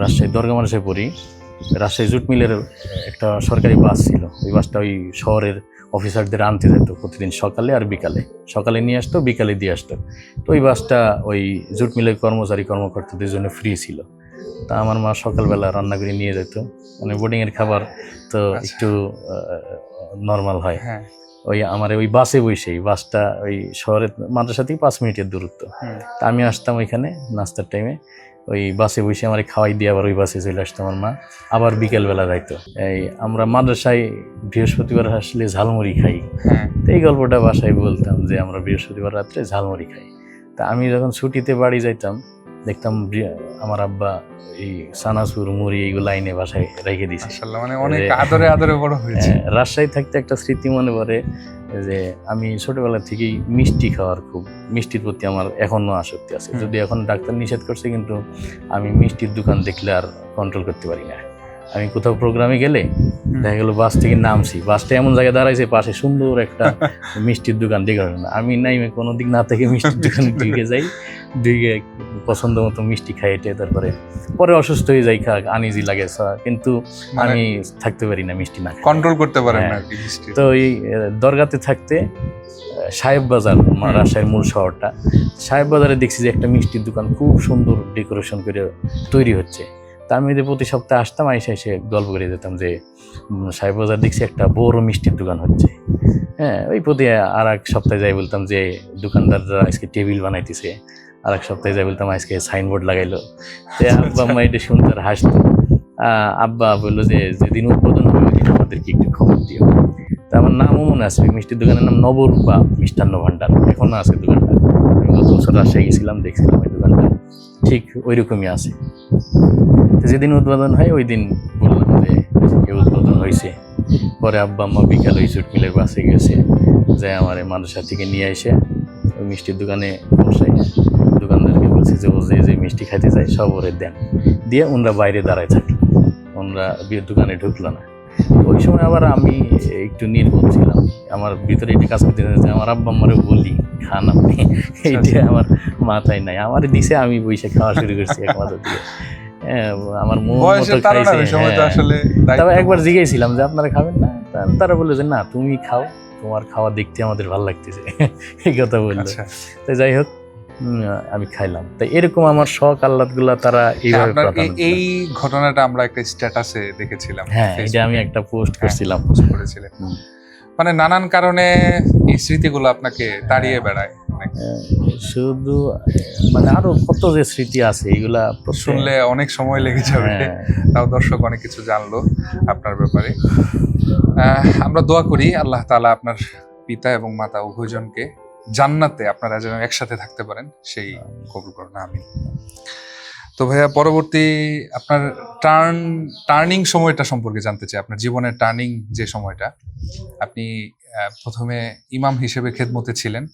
রাজশাহী দরগা মানুষে পড়ি। রাজশাহী জুট মিলের একটা সরকারি বাস ছিল। ওই বাসটা ওই শহরের অফিসারদের আনতে যেত প্রতিদিন সকালে আর বিকালে। সকালে নিয়ে আসতো বিকালে দিয়ে আসতো। তো ওই বাসটা ওই জুট মিলের কর্মচারী কর্মকর্তাদের জন্য ফ্রি ছিল। তা আমার মা সকালবেলা রান্না করে নিয়ে যেত। মানে বোর্ডিংয়ের খাবার তো আচ্ছা। একটু নর্মাল হয়। হ্যাঁ। ওই আমার ওই বাসে বসেই বাসটা ওই শহরের মাদ্রাসা থেকে পাঁচ মিনিটের দূরত্ব। তা আমি আসতাম ওইখানে নাস্তার টাইমে ওই বাসে বসে আমার খাওয়াই দিয়ে আবার ওই বাসে চলে আসতো আমার মা। আবার বিকেলবেলা যাইতো। এই আমরা মাদ্রাসায় বৃহস্পতিবার আসলে ঝালমুড়ি খাই। হ্যাঁ। তো এই গল্পটা বাসায় বলতাম যে আমরা বৃহস্পতিবার রাত্রে ঝালমুড়ি খাই। তা আমি যখন ছুটিতে বাড়ি যাইতাম দেখতাম আমার আব্বা এই সানাসুর মুড়ি এইগুলো লাইনে বাসায় রেখে দিছে। মানে অনেক আদরে আদরে বড় হয়েছে। হ্যাঁ, রাজশাহী থাকতে একটা স্মৃতি মনে পড়ে যে আমি ছোটবেলা থেকেই মিষ্টি খাওয়ার খুব মিষ্টির প্রতি আমার এখনও আসক্তি আছে। যদি এখন ডাক্তার নিষেধ করছে কিন্তু আমি মিষ্টির দোকান দেখলে আর কন্ট্রোল করতে পারি না। আমি কোথাও প্রোগ্রামে গেলে দেখা গেলো বাস থেকে নামছি। বাসটা এমন জায়গায় দাঁড়াইছে পাশে সুন্দর একটা মিষ্টির দোকান দেখে না। আমি নাইমে কোনো দিক না থেকে মিষ্টির দোকানে ঢুকে যাই। ঢুকে পছন্দ মতো মিষ্টি খাই এটা তারপরে পরে অসুস্থ হয়ে যাই খা আনিজি লাগে কিন্তু মানে আমি থাকতে পারি না মিষ্টি না কন্ট্রোল করতে পারেন না হ্যাঁ। মিষ্টি। তো এই দরগাতে থাকতে সাহেব বাজার রাজশাহীর মূল শহরটা সাহেব বাজারে দেখছি যে একটা মিষ্টির দোকান খুব সুন্দর ডেকোরেশন করে তৈরি হচ্ছে। তা আমি প্রতি সপ্তাহে আসতাম এসে এসে গল্প করে যেতাম যে সাহেব বাজার দেখছি একটা বড় মিষ্টির দোকান হচ্ছে। হ্যাঁ ওই প্রতি আর এক সপ্তাহে যাই বলতাম যে দোকানদাররা আজকে টেবিল বানাইতেছে। আর এক সপ্তাহে যাই বলতাম, আজকে সাইনবোর্ড লাগাইলো। তো আব্বা আম্মা এটা শুনতে আর হাসতো আব্বা বলল যে, যেদিন উদ্বোধন হবে ওই দিন আমাদেরকে একটু খবর দিও। তা আমার নামও মনে আছে মিষ্টির দোকানের নাম নবরূপা মিষ্টান্ন ভাণ্ডার। এখনও আছে দোকানটা। আমি গত বছর রাজশাহী গেছিলাম, দেখছিলাম ওই দোকানটা। ঠিক ওই রকমই আছে। তো যেদিন উদ্বোধন হয় ওই দিন বললাম যে এই উদ্বোধন হয়েছে পরে আব্বা আম্মা বিকাল ওই চুট মিলের বাসে গেছে যে আমার মাদ্রাসা থেকে নিয়ে এসে মিষ্টির দোকানে বসে দোকানদারকে বলছে যে ও যে যে মিষ্টি খাইতে চায় সব ওরে দেন। দিয়ে ওনরা বাইরে দাঁড়ায় থাকল। ওনরা বিয়ের দোকানে ঢুকলো না। ওই সময় আবার আমি একটু নির্বোধ ছিলাম। আমার ভিতরে এটি কাজ করতে যে আমার আব্বা আমারে বলি খান আপনি। এইটা আমার মাথায় নাই। আমার দিছে আমি বইসে খাওয়া শুরু করছি একমাত্র দিয়ে। হ্যাঁ, আমার মন মতো খাইছে হ্যাঁ। তবে একবার জিজ্ঞেছিলাম যে আপনারা খাবেন না? তারা বলল যে না তুমি খাও। তোমার খাওয়া দেখতে আমাদের ভালো লাগতেছে। এই কথা বলল। তাই যাই হোক আমি খাইলাম। তাই এরকম আমার শখ আহ্লাদগুলা তারা এইভাবে এই- ঘটনাটা আমরা একটা স্ট্যাটাসে দেখেছিলাম হ্যাঁ এটা আমি একটা পোস্ট করেছিলাম করছিলাম। পোস্ট করেছিলেন। মানে নানান কারণে এই স্মৃতিগুলো আপনাকে তাড়িয়ে বেড়ায়। শুধু মানে আরও কত যে স্মৃতি আছে এগুলা শুনলে অনেক সময় লেগে যাবে। হ্যাঁ, তাও দর্শক অনেক কিছু জানলো আপনার ব্যাপারে। আমরা দোয়া করি আল্লাহ তাআলা আপনার পিতা এবং মাতা উভয়জনকে জান্নাতে আপনারা যেন একসাথে থাকতে পারেন সেই কবুল করুন আমি তো ভাইয়া পরবর্তী আপনার টার্ন টার্নিং সময়টা সম্পর্কে জানতে চাই আপনার জীবনের টার্নিং যে সময়টা। আপনি প্রথমে ইমাম হিসেবে খেদমতে ছিলেন